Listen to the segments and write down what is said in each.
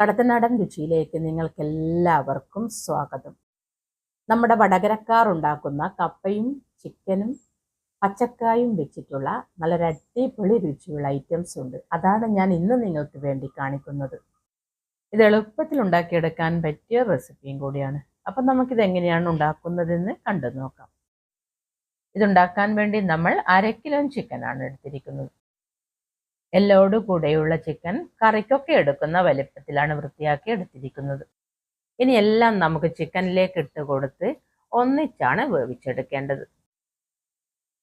കടത്തനാടൻ രുചിയിലേക്ക് നിങ്ങൾക്ക് എല്ലാവർക്കും സ്വാഗതം. നമ്മുടെ വടകരക്കാർ ഉണ്ടാക്കുന്ന കപ്പയും ചിക്കനും പച്ചക്കായും വെച്ചിട്ടുള്ള നല്ലൊരു അടിപൊളി രുചിയുള്ള ഐറ്റംസ് ഉണ്ട്. അതാണ് ഞാൻ ഇന്ന് നിങ്ങൾക്ക് വേണ്ടി കാണിക്കുന്നത്. ഇത് എളുപ്പത്തിൽ ഉണ്ടാക്കിയെടുക്കാൻ പറ്റിയ റെസിപ്പിയും കൂടിയാണ്. അപ്പം നമുക്കിത് എങ്ങനെയാണ് ഉണ്ടാക്കുന്നതെന്ന് കണ്ടു നോക്കാം. ഇതുണ്ടാക്കാൻ വേണ്ടി നമ്മൾ അര കിലോ ചിക്കനാണ് എടുത്തിരിക്കുന്നത്. എല്ലോട് കൂടെയുള്ള ചിക്കൻ കറിക്കൊക്കെ എടുക്കുന്ന വലിപ്പത്തിലാണ് വൃത്തിയാക്കി എടുത്തിരിക്കുന്നത്. ഇനി എല്ലാം നമുക്ക് ചിക്കനിലേക്ക് ഇട്ട് കൊടുത്ത് ഒന്നിച്ചാണ് വേവിച്ചെടുക്കേണ്ടത്.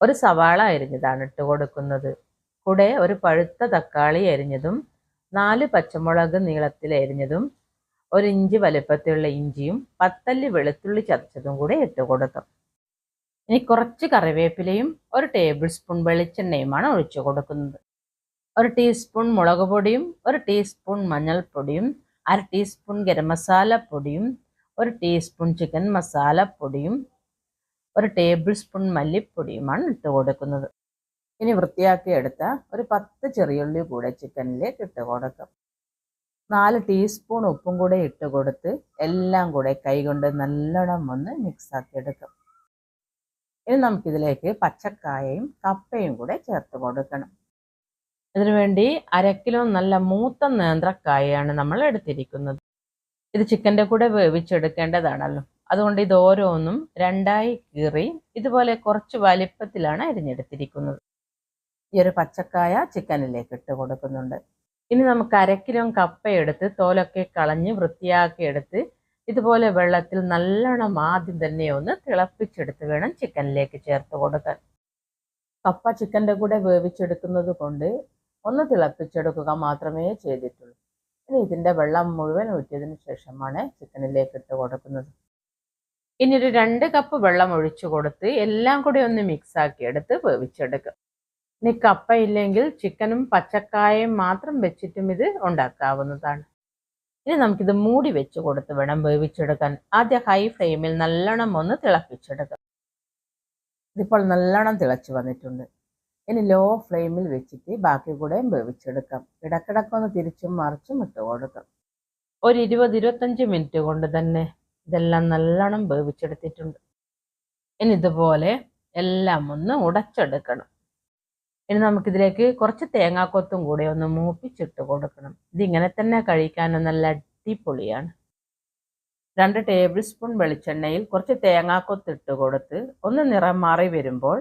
ഒരു സവാള അരിഞ്ഞതാണ് ഇട്ട് കൊടുക്കുന്നത്. കൂടെ ഒരു പഴുത്ത തക്കാളി അരിഞ്ഞതും നാല് പച്ചമുളക് നീളത്തിൽ അരിഞ്ഞതും ഒരു ഇഞ്ച് വലിപ്പത്തിലുള്ള ഇഞ്ചിയും പത്തല്ലി വെളുത്തുള്ളി ചതച്ചതും കൂടെ ഇട്ട് കൊടുക്കും. ഇനി കുറച്ച് കറിവേപ്പിലയും ഒരു ടേബിൾ സ്പൂൺ വെളിച്ചെണ്ണയുമാണ് ഒഴിച്ചു കൊടുക്കുന്നത്. ഒരു ടീസ്പൂൺ മുളക് പൊടിയും ഒരു ടീസ്പൂൺ മഞ്ഞൾപ്പൊടിയും അര ടീസ്പൂൺ ഗരം മസാല പൊടിയും ഒരു ടീസ്പൂൺ ചിക്കൻ മസാല പൊടിയും ഒരു ടേബിൾ സ്പൂൺ മല്ലിപ്പൊടിയുമാണ് ഇട്ട് കൊടുക്കുന്നത്. ഇനി വൃത്തിയാക്കി എടുത്ത ഒരു പത്ത് ചെറിയുള്ളി കൂടെ ചിക്കനിലേക്ക് ഇട്ട് കൊടുക്കും. നാല് ടീസ്പൂൺ ഉപ്പും കൂടെ ഇട്ട് കൊടുത്ത് എല്ലാം കൂടെ കൈകൊണ്ട് നല്ലോണം ഒന്ന് മിക്സ് ആക്കി എടുക്കാം. ഇനി നമുക്കിതിലേക്ക് പച്ചക്കായയും കപ്പയും കൂടെ ചേർത്ത് കൊടുക്കണം. ഇതിനുവേണ്ടി അര കിലോ നല്ല മൂത്ത നേന്ത്രക്കായാണ് നമ്മൾ എടുത്തിരിക്കുന്നത്. ഇത് ചിക്കന്റെ കൂടെ വേവിച്ചെടുക്കേണ്ടതാണല്ലോ. അതുകൊണ്ട് ഇത് ഓരോന്നും രണ്ടായി കീറി ഇതുപോലെ കുറച്ച് വലിപ്പത്തിലാണ് അരിഞ്ഞെടുത്തിരിക്കുന്നത്. ഈ ഒരു പച്ചക്കായ ചിക്കനിലേക്ക് ഇട്ട് കൊടുക്കുന്നുണ്ട്. ഇനി നമുക്ക് അരക്കിലോ കിലോ കപ്പ എടുത്ത് തോലൊക്കെ കളഞ്ഞ് വൃത്തിയാക്കി എടുത്ത് ഇതുപോലെ വെള്ളത്തിൽ നല്ലോണം ആദ്യം തന്നെ ഒന്ന് തിളപ്പിച്ചെടുത്ത് വേണം ചിക്കനിലേക്ക് ചേർത്ത് കൊടുക്കാൻ. കപ്പ ചിക്കന്റെ കൂടെ വേവിച്ചെടുക്കുന്നത് കൊണ്ട് ഒന്ന് തിളപ്പിച്ചെടുക്കുക മാത്രമേ ചെയ്തിട്ടുള്ളൂ. ഇനി ഇതിന്റെ വെള്ളം മുഴുവൻ ഊറ്റിയതിന് ശേഷമാണ് ചിക്കനിലേക്ക് ഇട്ട് കൊടുക്കുന്നത്. ഇനി ഒരു രണ്ട് കപ്പ് വെള്ളം ഒഴിച്ചു കൊടുത്ത് എല്ലാം കൂടി ഒന്ന് മിക്സ് ആക്കി എടുത്ത് വേവിച്ചെടുക്കുക. ഇനി കപ്പ ഇല്ലെങ്കിൽ ചിക്കനും പച്ചക്കായയും മാത്രം വെച്ചിട്ടും ഇത് ഉണ്ടാക്കാവുന്നതാണ്. ഇനി നമുക്കിത് മൂടി വെച്ച് കൊടുത്ത് വേണം വേവിച്ചെടുക്കാൻ. ആദ്യം ഹൈ ഫ്ലെയിമിൽ നല്ലോണം ഒന്ന് തിളപ്പിച്ചെടുക്കാം ഇതിപ്പോൾ നല്ലോണം തിളച്ച് വന്നിട്ടുണ്ട്. ഇനി ലോ ഫ്ലെയിമിൽ വെച്ചിട്ട് ബാക്കി കൂടെ വേവിച്ചെടുക്കാം. ഇടക്കിടക്കൊന്ന് തിരിച്ചും മറിച്ചും ഇട്ട് കൊടുക്കാം. ഒരു ഇരുപത് ഇരുപത്തഞ്ച് മിനിറ്റ് കൊണ്ട് തന്നെ ഇതെല്ലാം നല്ലോണം വേവിച്ചെടുത്തിട്ടുണ്ട്. ഇനി ഇതുപോലെ എല്ലാം ഒന്ന് ഉടച്ചെടുക്കണം. ഇനി നമുക്കിതിലേക്ക് കുറച്ച് തേങ്ങാക്കൊത്തും കൂടെ ഒന്ന് മൂപ്പിച്ചിട്ട് കൊടുക്കണം. ഇതിങ്ങനെ തന്നെ കഴിക്കാനും നല്ല അടിപൊളിയാണ്. രണ്ട് ടേബിൾ സ്പൂൺ വെളിച്ചെണ്ണയിൽ കുറച്ച് തേങ്ങാക്കൊത്തിട്ട് കൊടുത്ത് ഒന്ന് നിറം മാറി വരുമ്പോൾ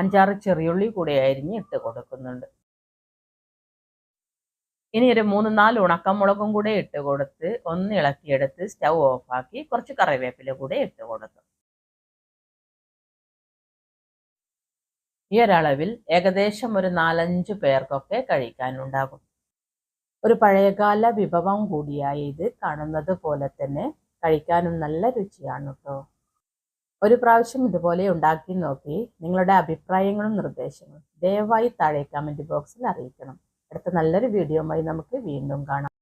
അഞ്ചാറ് ചെറിയുള്ളി കൂടെ അരിഞ്ഞ് ഇട്ട് കൊടുക്കുന്നുണ്ട്. ഇനി ഒരു മൂന്ന് നാല് ഉണക്കമുളകും കൂടെ ഇട്ട് കൊടുത്ത് ഒന്ന് ഇളക്കിയെടുത്ത് സ്റ്റൗ ഓഫാക്കി കുറച്ച് കറിവേപ്പില കൂടെ ഇട്ട് കൊടുക്കും. ഈ ഒരളവിൽ ഏകദേശം ഒരു നാലഞ്ച് പേർക്കൊക്കെ കഴിക്കാനുണ്ടാകും. ഒരു പഴയകാല വിഭവം കൂടിയായി ഇത് കാണുന്നത് പോലെ തന്നെ കഴിക്കാനും നല്ല രുചിയാണ് കേട്ടോ ഒരു പ്രാവശ്യം ഇതുപോലെ ഉണ്ടാക്കി നോക്കി നിങ്ങളുടെ അഭിപ്രായങ്ങളും നിർദ്ദേശങ്ങളും ദയവായി താഴെ കമന്റ് ബോക്സിൽ അറിയിക്കണം. അടുത്ത നല്ലൊരു വീഡിയോയുമായി നമുക്ക് വീണ്ടും കാണാം.